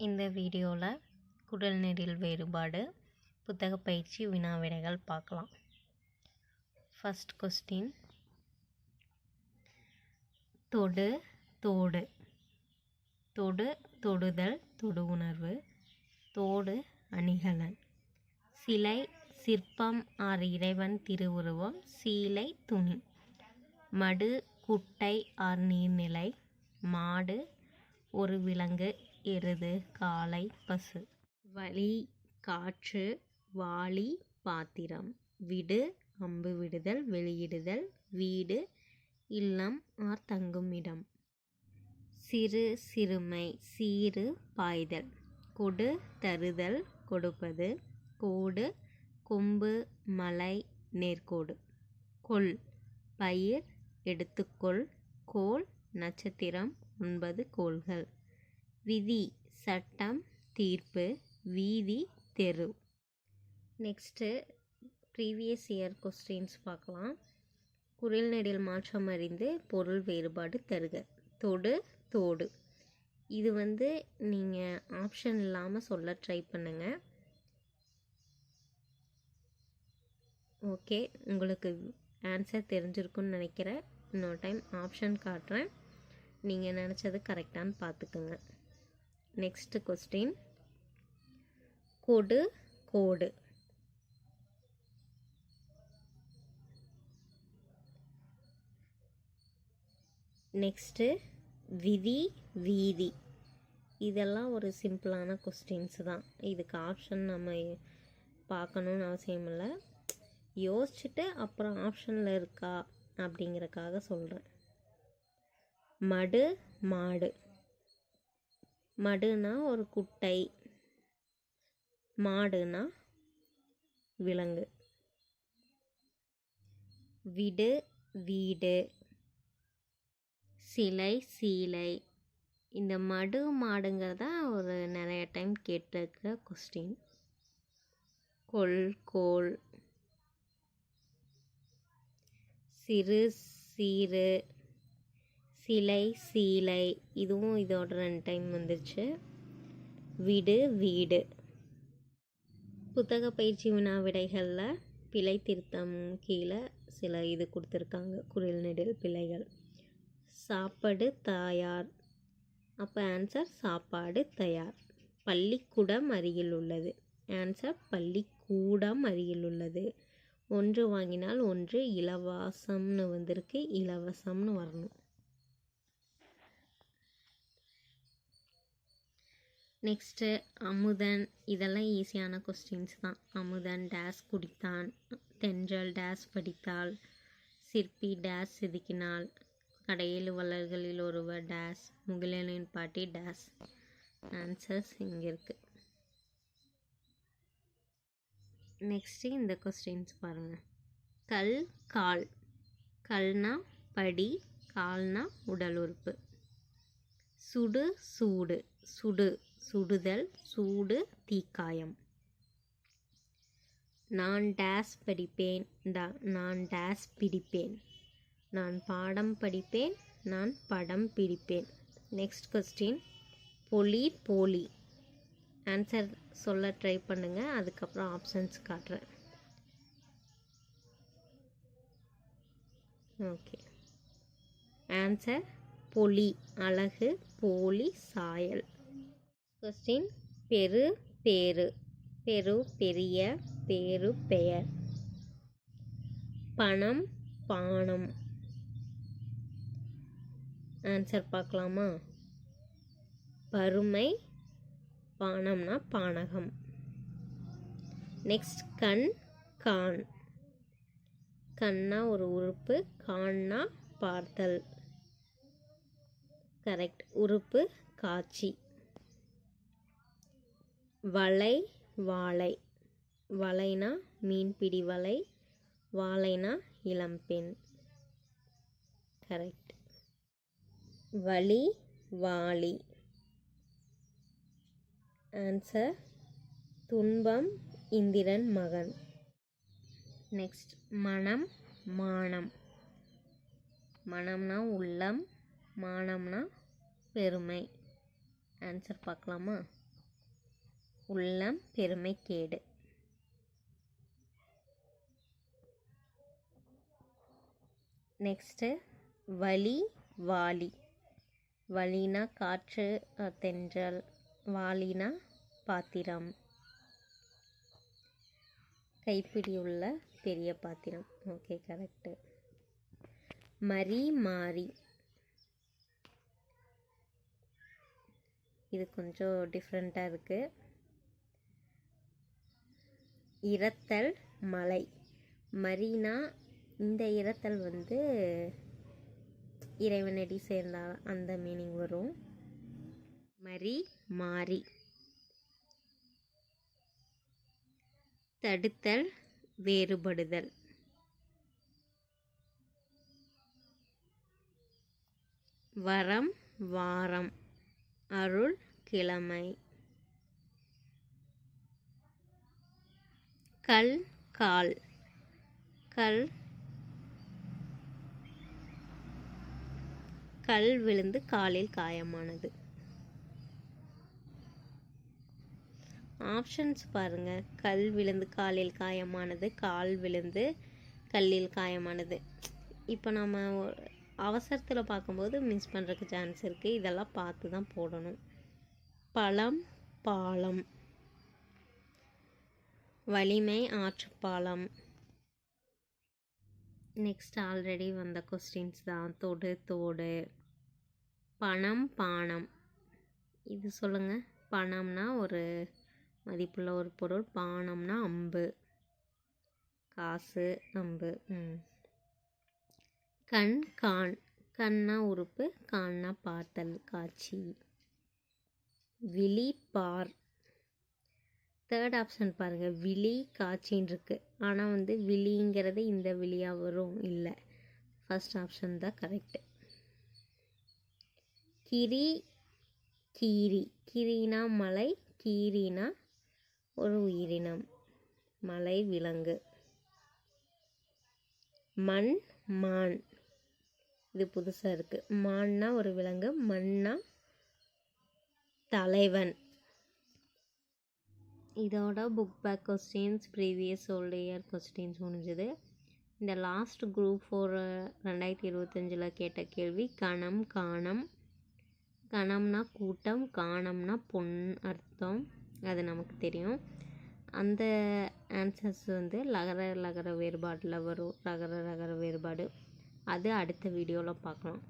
இந்த வீடியோவில் குடல்நீரில் வேறுபாடு புத்தக பயிற்சி வினா விடைகள் பார்க்கலாம். ஃபஸ்ட் கொஸ்டின் தொடு தோடு. தொடு தொடுதல் தொடு உணர்வு. தோடு அணிகலன். சிலை சிற்பம் ஆர் இறைவன் திருவுருவம். சீலை துணி. மடு குட்டை ஆர் நீர்நிலை. மாடு ஒரு விலங்கு எருது காளை பசு. வழி காற்று வாளி பாத்திரம். விடு அம்பு விடுதல் வெளியிடுதல் வீடு இல்லம் ஆர் தங்குமிடம் சிறு சிறுமை சீறு பாய்தல். கொடு தருதல் கொடுப்பது. கோடு கொம்பு மலை நேர்கோடு. கொள். பயிர் எடுத்துக்கொள். கோல் நட்சத்திரம் ஒன்பது கோள்கள். விதி சட்டம் தீர்ப்பு வீதி தெரு. நெக்ஸ்ட்டு ப்ரீவியஸ் இயர் கொஸ்டின்ஸ் பார்க்கலாம். குரல் நெடில் மாற்றம் அறிந்து பொருள் வேறுபாடு தருக. தொடு தோடு. இது வந்து நீங்கள் ஆப்ஷன் இல்லாமல் சொல்ல ட்ரை பண்ணுங்கள் ஓகே உங்களுக்கு ஆன்சர் தெரிஞ்சிருக்குன்னு நினைக்கிறேன். இன்னொரு டைம் ஆப்ஷன் காட்டுறேன். நீங்கள் நினச்சது கரெக்டானு பார்த்துக்குங்க. நெக்ஸ்ட்டு கொஸ்டின் கொடு கோடு. நெக்ஸ்ட்டு விதி வீதி. இதெல்லாம் ஒரு சிம்பிளான கொஸ்டின்ஸ் தான். இதுக்கு ஆப்ஷன் நம்ம பார்க்கணுன்னு அவசியம் இல்லை. யோசிச்சுட்டு அப்புறம் ஆப்ஷனில் இருக்கா அப்படிங்கிறக்காக சொல்கிறேன் மடு மாடு. மடுனா ஒரு குட்டை. மாடுனா விலங்கு. விடு வீடு. சிலை சீலை. இந்த மடு மாடுங்கிறதான் ஒரு நிறைய டைம் கேட்டிருக்கிற கொஸ்டின் கொல் கோல். சிறு சீரு சிலை சீலை இதுவும் இதோட ரெண்டு டைம் வந்துருச்சு. விடு வீடு. புத்தக பயிற்சி வினா விடைகளில் பிழை திருத்தம் கீழே சில இது கொடுத்துருக்காங்க. குரில் நெடில் பிழைகள். சாப்பாடு தயார். அப்போ ஆன்சர் சாப்பாடு தயார். பள்ளிக்கூடம் அருகில் உள்ளது. ஆன்சர் பள்ளிக்கூடம் அருகில் உள்ளது. ஒன்று வாங்கினால் ஒன்று இலவசம்னு வந்திருக்கு. இலவசம்னு வரணும். நெக்ஸ்ட்டு அமுதன் இதெல்லாம் ஈஸியான கொஸ்டின்ஸ் தான். அமுதன் டேஸ் குடித்தான். தென்றல் டேஸ் படித்தாள் சிற்பி டேஸ் செதுக்கினாள். கடையில் வளர்களில் ஒருவர் டேஸ் முகிலனின் பாட்டி டேஸ் ஆன்சர்ஸ் இங்கே இருக்குது நெக்ஸ்ட்டு இந்த கொஸ்டின்ஸ் பாருங்கள் கல் கால். கல்னா படி கால்னா உடல் உறுப்பு சுடு சூடு. சுடு. சுடுதல் சூடு தீக்காயம். நான் டேஸ் படிப்பேன் டா நான் டேஸ் பிடிப்பேன். நான் பாடம் படிப்பேன் நான் படம் பிடிப்பேன். நெக்ஸ்ட் கொஸ்டின் பொலி போலி. ஆன்சர் சொல்ல ட்ரை பண்ணுங்கள் அதுக்கப்புறம் ஆப்ஷன்ஸ் காட்டுறேன். ஓகே ஆன்சர் பொலி அழகு போலி சாயல். கொஸ்டின் பெரு பேரு. பெரு பெரிய பேரு பெயர். பணம் பானம். ஆன்சர் பார்க்கலாமா? பருமை பானம்னா பானகம். நெக்ஸ்ட் கண் கான். கண்ணா ஒரு உறுப்பு கான்னா பார்த்தல். கரெக்ட் உறுப்பு காட்சி. வலை வாழை. வலைனா மீன்பிடி வலை வாழைனா இளம்பெண். கரெக்ட் வலி வாளி. ஆன்சர் துன்பம் இந்திரன் மகன். நெக்ஸ்ட் மனம் மானம். மனம்னா உள்ளம் மானம்னா பெருமை. ஆன்சர் பார்க்கலாமா? உள்ளம் பெருமைக்கேடு நெக்ஸ்ட்டு வலி வாலி. வலினா காற்று தென்றல். வாலினா பாத்திரம். கைப்பிடி உள்ள பெரிய பாத்திரம். ஓகே கரெக்டு மரி மாறி இது கொஞ்சம் டிஃப்ரெண்ட்டாக இருக்குது இரத்தல் மலை. மரீனா இந்த இரத்தல் வந்து இறைவனடி சேர்ந்தால் அந்த மீனிங் வரும். மரி மாறி. தடுத்தல் வேறுபடுதல். வரம் வாரம். அருள் கிழமை. கல் கால். கல். கல் விழுந்து காலில் காயமானது. ஆப்ஷன்ஸ் பாருங்க. கல் விழுந்து காலில் காயமானது கால் விழுந்து கல்லில் காயமானது. இப்போ நம்ம அவசரத்தில் பார்க்கும்போது மிஸ் பண்ணுறதுக்கு சான்ஸ் இருக்குது இதெல்லாம் பார்த்து தான் போடணும். பழம் பாலம். வலிமை ஆற்றுப்பாலம். நெக்ஸ்ட் ஆல்ரெடி வந்த கொஸ்டின்ஸ் தான். தொடு தோடு. பணம் பானம். இது சொல்லுங்கள் பணம்னா ஒரு மதிப்புள்ள ஒரு பொருள். பானம்னா அம்பு. காசு அம்பு. கண் கான். கண்ணா உறுப்பு கான்னா பார்த்தல் காட்சி. விழி பார். தேர்ட் ஆப்ஷன் பாருங்கள் விழி காட்சின்னு இருக்குது ஆனால் வந்து விழிங்கிறது இந்த விழியாக வரும் இல்லை. ஃபர்ஸ்ட் ஆப்ஷன் தான் கரெக்டு கிரி கீரி. கிரினா மலை கீரினா ஒரு உயிரினம். மலை விலங்கு. மண் மான். இது புதுசாக இருக்குது மான்னா ஒரு விலங்கு மண்ணா தலைவன். இதோட book back questions previous old year questions முடிஞ்சது. இந்த லாஸ்ட் குரூப் ஃபோர் ரெண்டாயிரத்தி இருபத்தஞ்சில் கேட்ட கேள்வி கணம் காணம். கணம்னா கூட்டம் காணம்னா பொன் அர்த்தம். அது நமக்கு தெரியும். அந்த ஆன்சர்ஸ் வந்து லகர லகர வேறுபாட்டில் வரும். ரகர ரகர வேறுபாடு. அது அடுத்த வீடியோவில் பார்க்கலாம்.